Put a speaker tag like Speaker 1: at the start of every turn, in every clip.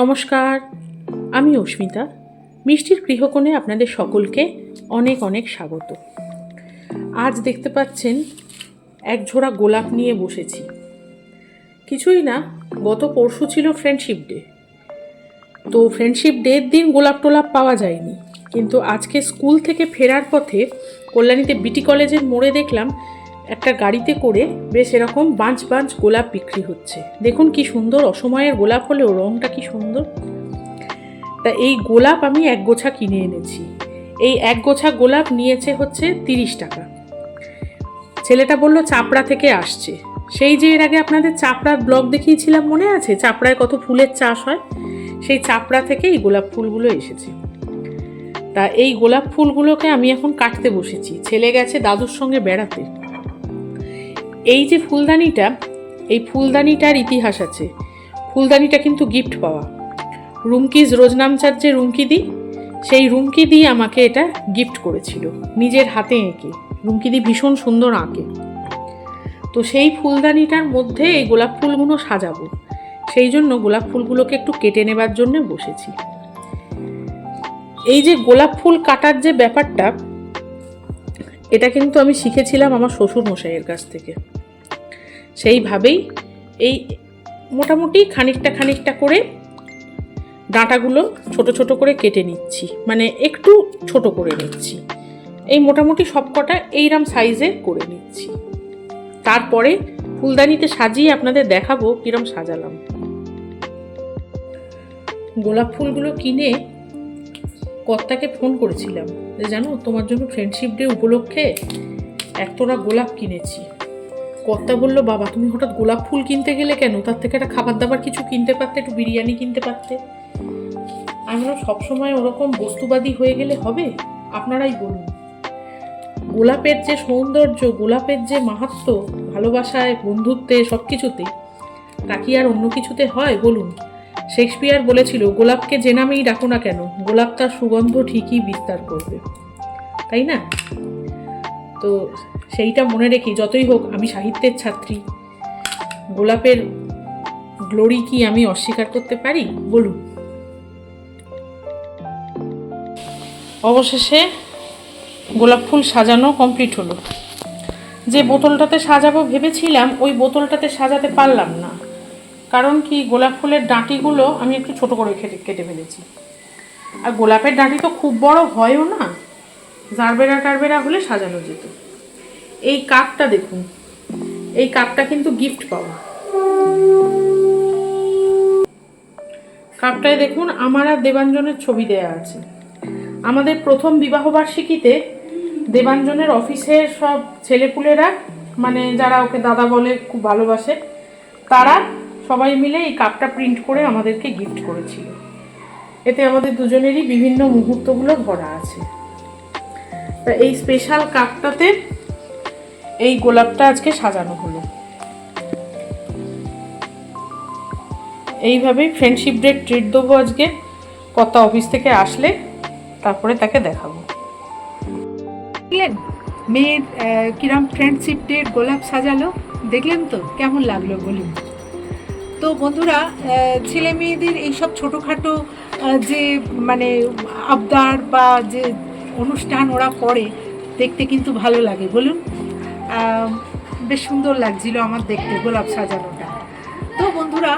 Speaker 1: নমস্কার, আমি অস্মিতা। মিষ্টির গৃহকোণে আপনাদের সকলকে অনেক অনেক স্বাগত। আজ দেখতে পাচ্ছেন এক ঝোড়া গোলাপ নিয়ে বসেছি। কিছুই না, গত পরশু ছিল ফ্রেন্ডশিপ ডে তো ফ্রেন্ডশিপ ডের দিন গোলাপ টোলাপ পাওয়া যায়নি। কিন্তু আজকে স্কুল থেকে ফেরার পথে কল্যাণীতে বিটি কলেজের মোড়ে দেখলাম একটা গাড়িতে করে বেশ এরকম বাঞ্চ বাঞ্চ গোলাপ বিক্রি হচ্ছে। দেখুন কি সুন্দর, অসময়ের গোলাপ হলেও রঙটা কি সুন্দর। তা এই গোলাপ আমি এক গোছা কিনে এনেছি। এই এক গোছা গোলাপ নিয়েছে হচ্ছে তিরিশ টাকা। ছেলেটা বলল, চাপড়া থেকে আসছে। সেই যে এর আগে আপনাদের চাপড়ার ব্লগ দেখিয়েছিলাম, মনে আছে? চাপড়ায় কত ফুলের চাষ হয়? সেই চাপড়া থেকে এই গোলাপ ফুলগুলো এসেছে। তা এই গোলাপ ফুলগুলোকে আমি এখন কাটতে বসেছি। ছেলে গেছে দাদুর সঙ্গে বেড়াতে। এই যে ফুলদানিটা, এই ফুলদানিটার ইতিহাস আছে। ফুলদানিটা কিন্তু গিফট পাওয়া। রুমকিজ রোজনামচার যে রুমকি দি, সেই রুমকি দি আমাকে এটা গিফট করেছিল, নিজের হাতে এঁকে। রুমকি দি ভীষণ সুন্দর আঁকে। তো সেই ফুলদানিটার মধ্যে এই গোলাপ ফুলগুলো সাজাবো। সেই জন্য গোলাপ ফুলগুলোকে একটু কেটে নেবার জন্য বসেছি। এই যে গোলাপ ফুল কাটার যে ব্যাপারটা, এটা কিন্তু আমি শিখেছিলাম আমার শ্বশুর মশাইয়ের কাছ থেকে। সেইভাবেই এই মোটামুটি খানিকটা খানিকটা করে ডাঁটাগুলো ছোট ছোট করে কেটে নিচ্ছি। মানে একটু ছোট করে নিচ্ছি। এই মোটামুটি সবকটা এইরকম সাইজে করে নিচ্ছি। তারপরে ফুলদানিতে সাজিয়ে আপনাদের দেখাবো কিরম সাজালাম। গোলাপ ফুলগুলো কিনে কর্তাকে ফোন করেছিলাম যে, জানো, তোমার জন্য ফ্রেন্ডশিপ ডে উপলক্ষে একতোরা গোলাপ কিনেছি। কর্তা বলল, বাবা, তুমি হঠাৎ গোলাপ ফুল কিনতে গেলে কেন? তার থেকে একটা খাবার দাবার কিছু কিনতে পারতে, একটু বিরিয়ানি কিনতে পারতে। আমরা সবসময় ওরকম বস্তুবাদী হয়ে গেলে হবে? আপনারাই বলুন। গোলাপের যে সৌন্দর্য, গোলাপের যে মাহাত্ম, ভালোবাসায়, বন্ধুত্বে সব কিছুতে তা কি আর অন্য কিছুতে হয়? বলুন। শেক্সপিয়ার বলেছিল, গোলাপকে যে নামেই ডাকো না কেন, গোলাপ তার সুগন্ধ ঠিকই বিস্তার করবে। তাই না? তো সেইটা মনে রেখে যতই হোক আমি সাহিত্যের ছাত্রী। গোলাপের গ্লোরি কি আমি অস্বীকার করতে পারি? বলুন। অবশেষে গোলাপ ফুল সাজানো কমপ্লিট হলো। যে বোতলটাতে সাজাবো ভেবেছিলাম, ওই বোতলটাতে সাজাতে পারলাম না। কারণ কি, গোলাপ ফুলের ডাঁটিগুলো আমি একটু ছোট করে কেটে ফেলেছি। আর গোলাপের ডাঁটি তো খুব বড় হয়ও না। জারবেরা টারবেরা হলে সাজানো যেত। এই কাপটা দেখুন। এই কাপটা কিন্তু গিফট পাওয়া। কাপটায় দেখুন, আমার আর দেবাঞ্জনের ছবি দেয়া আছে। আমাদের প্রথম বিবাহবার্ষিকীতে দেবাঞ্জনের অফিসের সব ছেলেপুলেরা মানে যারা ওকে দাদা বলে খুব ভালোবাসে, তারা সবাই মিলে এই কাপটা প্রিন্ট করে আমাদেরকে গিফট করেছিল। এতে আমাদের দুজনেরই বিভিন্ন মুহূর্তগুলো ভরা আছে। তা এই স্পেশাল কাপটাতে এই গোলাপটা আজকে সাজানো হলো। এইভাবেই ফ্রেন্ডশিপ ডে ট্রিট দেবো আজকে। কত অফিস থেকে আসলে তারপরে তাকে দেখাবো।
Speaker 2: দেখলেন? মেয়ের কিরম ফ্রেন্ডশিপ ডের গোলাপ সাজালো? দেখলেন তো? কেমন লাগল বলুন? তো বন্ধুরা ছেলে মেয়েদের এইসব ছোটোখাটো যে মানে আবদার বা যে অনুষ্ঠান ওরা করে, দেখতে কিন্তু ভালো লাগে। বলুন? বেশ সুন্দর লাগছিল আমার দেখতে, গোলাপ সাজানোটা। তো বন্ধুরা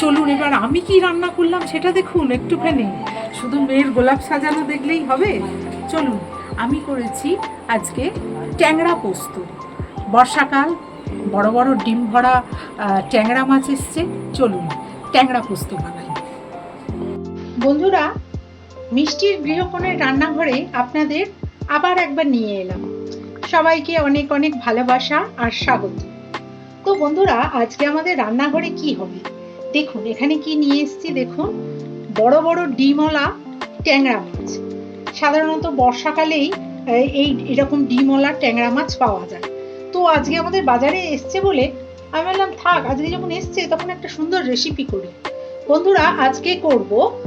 Speaker 2: চলুন এবার আমি কি রান্না করলাম সেটা দেখুন একটুখানি। শুধু মেয়ের গোলাপ সাজানো দেখলেই হবে। চলুন, আমি করেছি আজকে ট্যাংরা পোস্ত। বর্ষাকাল, বড় বড় ডিম ভরা ট্যাংরা মাছ এসছে। চলুন, ট্যাংরা পোস্ত বানাই। বন্ধুরা, মিষ্টির গৃহকোণের রান্নাঘরে আপনাদের আবার একবার নিয়ে এলাম। সবাইকে অনেক অনেক ভালোবাসা আর স্বাগত। তো বন্ধুরা, আজকে আমাদের রান্নাঘরে কি হবে? দেখুন, এখানে কি নিয়ে এসেছি দেখুন। বড় বড় ডিমওয়ালা ট্যাংরা মাছ। সাধারণত বর্ষাকালেই এই এরকম ডিমওয়ালা ট্যাংরা মাছ পাওয়া যায়। তো আজকে আমাদের বাজারে এসছে বলে আমি বললাম, থাক, আজকে যখন এসছে তখন একটা সুন্দর রেসিপি করি। বন্ধুরা, আজকে করব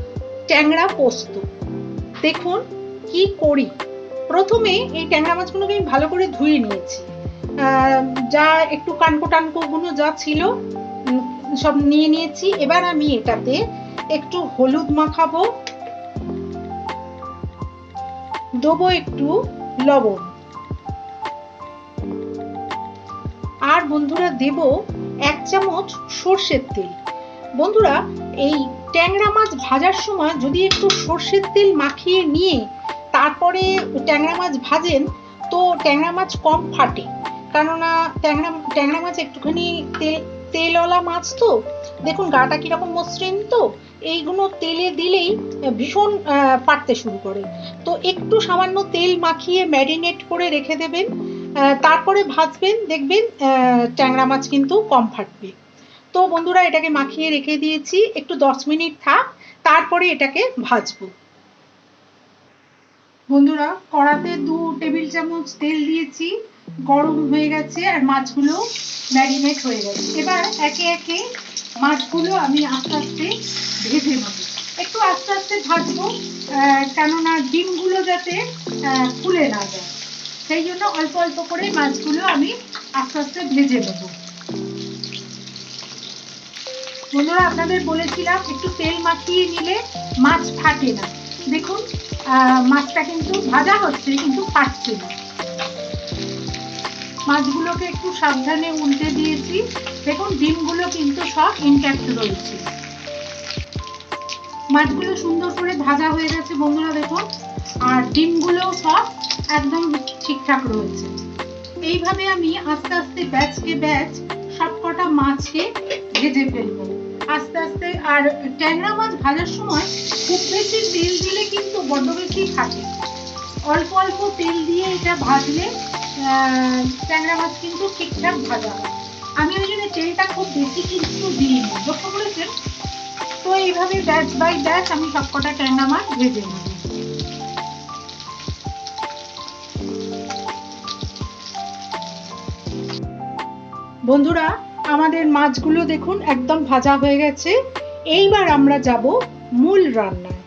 Speaker 2: ট্যাংরা পোস্ত। দেখুন, কি করি। প্রথমে এই ট্যাংরা মাছগুলোকে আমি ভালো করে ধুয়ে নিয়েছি। যা একটু কানকো টানকো গুলো যা ছিল সব নিয়ে নিয়েছি। এবার আমি এটাতে একটু হলুদ মাখাবো। দেবো একটু লবণ। আর বন্ধুরা দেব এক চামচ সর্ষের তেল। বন্ধুরা, এই ট্যাংরা মাছ ভাজার সময় যদি একটু সর্ষের তেল মাখিয়ে নিয়ে তারপরে ট্যাংরা মাছ ভাজেন, তো ট্যাংরা মাছ কম ফাটে। কেননা ট্যাংরা ট্যাংরা মাছ একটুখানি তেল, তেলওয়ালা মাছ তো। দেখুন, গাটা কীরকম মসৃণ তো, এইগুলো তেলে দিলেই ভীষণ ফাটতে শুরু করে। তো একটু সামান্য তেল মাখিয়ে ম্যারিনেট করে রেখে দেবেন তারপরে ভাজবেন, দেখবেন ট্যাংরা মাছ কিন্তু কম ফাটবে। তো বন্ধুরা, এটাকে মাখিয়ে রেখে দিয়েছি। একটু দশ মিনিট থাক, তারপরে এটাকে ভাজবো। বন্ধুরা, কড়াতে দু টেবিল চামচ তেল দিয়েছি, গরম হয়ে গেছে আর মাছগুলো ম্যারিনেট হয়ে গেছে। এবার একে একে মাছগুলো আমি আস্তে আস্তে ভেজে নেব। একটু আস্তে আস্তে ভাজবো কেননা ডিমগুলো যাতে ফুলে না যায়। সেই জন্য অল্প অল্প করে মাছগুলো আমি আস্তে আস্তে ভেজে নেব। বন্ধুরা, আপনাদের বলেছিলাম, একটু তেল মাখিয়ে নিলে মাছ ফাটে না। দেখুন মাছটা কিন্তু ভাজা হচ্ছে, কিন্তু ফাটছে না। মাছগুলোকে একটু সাবধানে উল্টে দিয়েছি। দেখুন, ডিমগুলো কিন্তু সব ইনট্যাক্ট রয়েছে। মাছগুলো সুন্দর করে ভাজা হয়ে গেছে বন্ধুরা, দেখুন। আর ডিমগুলো সব একদম ঠিকঠাক রয়েছে। এইভাবে আমি আস্তে আস্তে ব্যাচকে ব্যাচ সবকটা মাছকে ভেজে ফেলব। আস্তে আস্তে, আর ট্যাংরা মাছ ভাজার সময় খুব বেশি তেল দিলে কিন্তু বড্ড বেশি থাকে অল্প অল্প তেল দিয়ে এটা ভাজলে ট্যাংরা মাছ কিন্তু ঠিকঠাক ভাজা হয়। আমি ওই জন্য তেলটা খুব বেশি কিন্তু দিইনি। লক্ষ্য করেছেন? তো এইভাবে ব্যাচ বাই ব্যাচ আমি সবকটা ট্যাংরা মাছ ভেজে নেব। বন্ধুরা আমাদের মাছগুলো দেখুন, একদম ভাজা হয়ে গেছে। এইবার আমরা যাব মূল রান্নায়।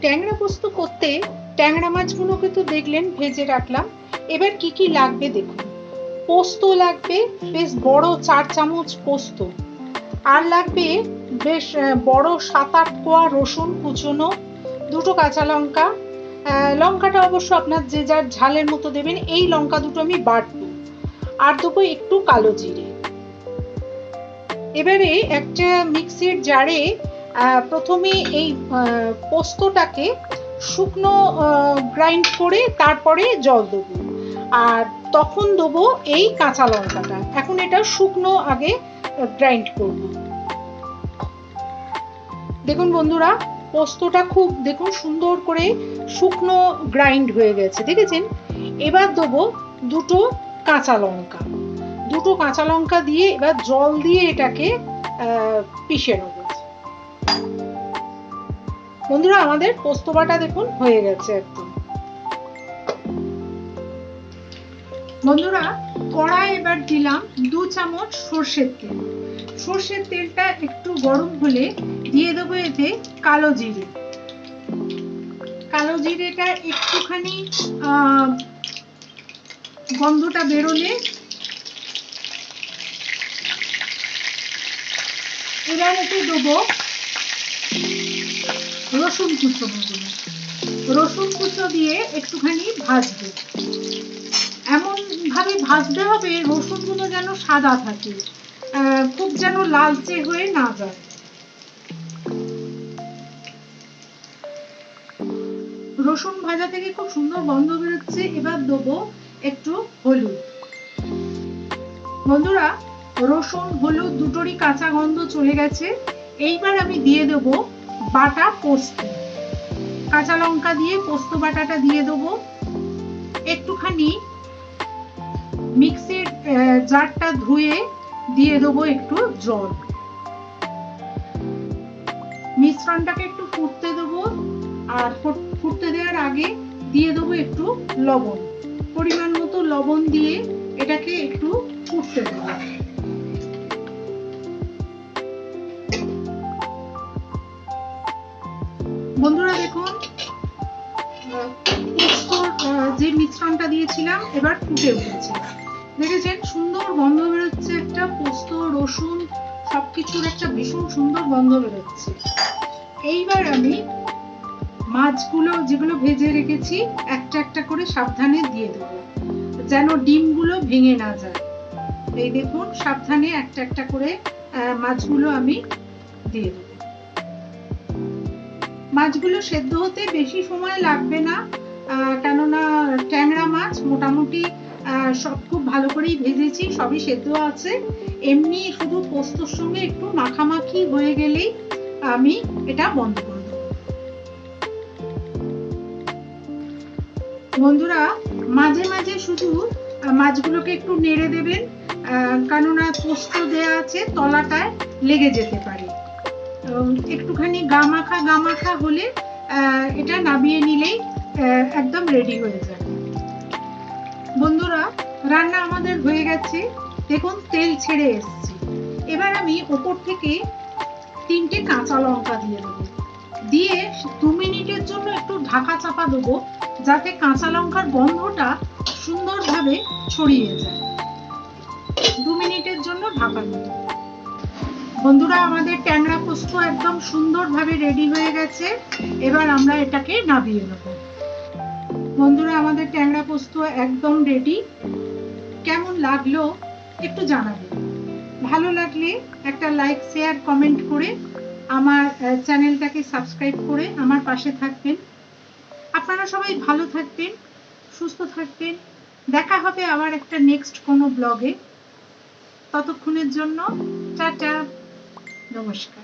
Speaker 2: ট্যাংরা পোস্ত করতে ট্যাংরা মাছগুলোকে তো দেখলেন, ভেজে রাখলাম। এবার কি কি লাগবে দেখুন। পোস্ত লাগবে, বেশ বড় চার চামচ পোস্ত। আর লাগবে বেশ বড় সাত আট কোয়া রসুন কুচনো, দুটো কাঁচা লঙ্কা। লঙ্কাটা অবশ্য আপনার যে যার ঝালের মতো দেবেন, এই লঙ্কা দুটো আমি বাটবো। আর দেবো একটু কালো জিরে। এবারে একটা মিক্সির জারে প্রথমে এই পোস্তটাকে শুকনো গ্রাইন্ড করে তারপরে জল দেবো। আর তখন দেবো এই কাঁচা লঙ্কাটা। এখন এটা শুকনো আগে গ্রাইন্ড করব। দেখুন বন্ধুরা, পোস্তটা খুব, দেখুন সুন্দর করে শুকনো গ্রাইন্ড হয়ে গেছে, দেখেছেন? এবার দেবো দুটো কাঁচা লঙ্কা। দুটো কাঁচা লঙ্কা দিয়ে এবার জল দিয়ে এটাকে পিষে নেব। বন্ধুরা আমাদের পোস্ত বাটা দেখুন হয়ে গেছে একদম। বন্ধুরা কড়াই এবার দিলাম দু চামচ সর্ষের তেল। সর্ষের তেলটা একটু গরম হলে দিয়ে দেবো এতে কালো জিরে। কালো জিরেটা একটুখানি আহ, গন্ধটা বেরোলে এবার এতে দেবো রসুন কুচো বন্ধুরা রসুন কুচো দিয়ে একটুখানি ভাজবো। এমন ভাবে ভাজতে হবে রসুনগুলো যেন সাদা থাকে খুব যেন লালচে হয়ে না যায়। রসুন ভাজা থেকে খুব সুন্দর গন্ধ বেরোচ্ছে। এবার দেবো একটু হলুদ। বন্ধুরা, রসুন, হলুদ দুটোরই কাঁচা গন্ধ চলে গেছে। এইবার আমি দিয়ে দেবো বাটা পোস্ত। কাঁচা লঙ্কা দিয়ে পোস্ত বাটাটা দিয়ে দেবো। একটুখানি মিক্সির জারটা ধুয়ে দিয়ে দেবো একটু জল। মিশ্রণটাকে একটু ফুটতে দেবো। আর ফুটতে দেওয়ার আগে দিয়ে দেবো একটু লবণ। পরিমাণ মতো লবণ দিয়ে এটাকে একটু ফুটতে দেবো বন্ধুরা দেখুন যে মিশ্রণটা দিয়েছিলাম এবার ফুটে উঠেছে। দেখেছেন? সুন্দর গন্ধ বেরোচ্ছে, একটা পোস্ত, রসুন, সবকিছুর একটা ভীষণ সুন্দর গন্ধ বেরোচ্ছে। এইবার আমি মাছগুলো যেগুলো ভেজে রেখেছি, একটা একটা করে সাবধানে দিয়ে দেবো, যেন ডিমগুলো ভেঙে না যায়। এই দেখুন, সাবধানে একটা একটা করে মাছগুলো আমি দিয়ে দেবো। মাছগুলো সেদ্ধ হতে বেশি সময় লাগবে না কেননা ট্যাংরা মাছ মোটামুটি সব খুব ভালো করেই ভেজেছি, সবই সেদ্ধ আছে। এমনি শুধু পোস্তর সঙ্গে একটু মাখামাখি হয়ে গেলেই আমি এটা বন্ধ করে বন্ধুরা, মাঝে মাঝে শুধু মাছগুলোকে একটু নেড়ে দেবেন কেননা পোস্ত দেয়া আছে, তলাটায় লেগে যেতে পারে। একটুখানি গামাখা গামাখা হলে এটা নামিয়ে নিলেই একদম রেডি হয়ে যাবে বন্ধুরা, রান্না আমাদের হয়ে গেছে। দেখুন, তেল ছেড়ে এসছে। এবার আমি ওপর থেকে তিনটে কাঁচা লঙ্কা দিয়ে দেবো। দিয়ে দু মিনিটের জন্য একটু ঢাকা চাপা দেবো। যাতে কাঁচা লঙ্কার গন্ধটা সুন্দরভাবে ছড়িয়ে যায়। দু মিনিটের জন্য ঢাকা দেবো। বন্ধুরা, আমাদের ট্যাংরা পোস্ত একদম সুন্দরভাবে রেডি হয়ে গেছে। এবার আমরা এটাকে নামিয়ে নেব। বন্ধুরা, আমাদের ট্যাংরা পোস্ত একদম রেডি কেমন লাগল একটু জানাবেন ভালো লাগলে একটা লাইক শেয়ার কমেন্ট করে আমার চ্যানেলটাকে সাবস্ক্রাইব করে আমার পাশে থাকবেন। আপনারা সবাই ভালো থাকবেন, সুস্থ থাকবেন। দেখা হবে আবার একটা নেক্সট কোনো ব্লগে ততক্ষণের জন্য, টাটা, নমস্কার।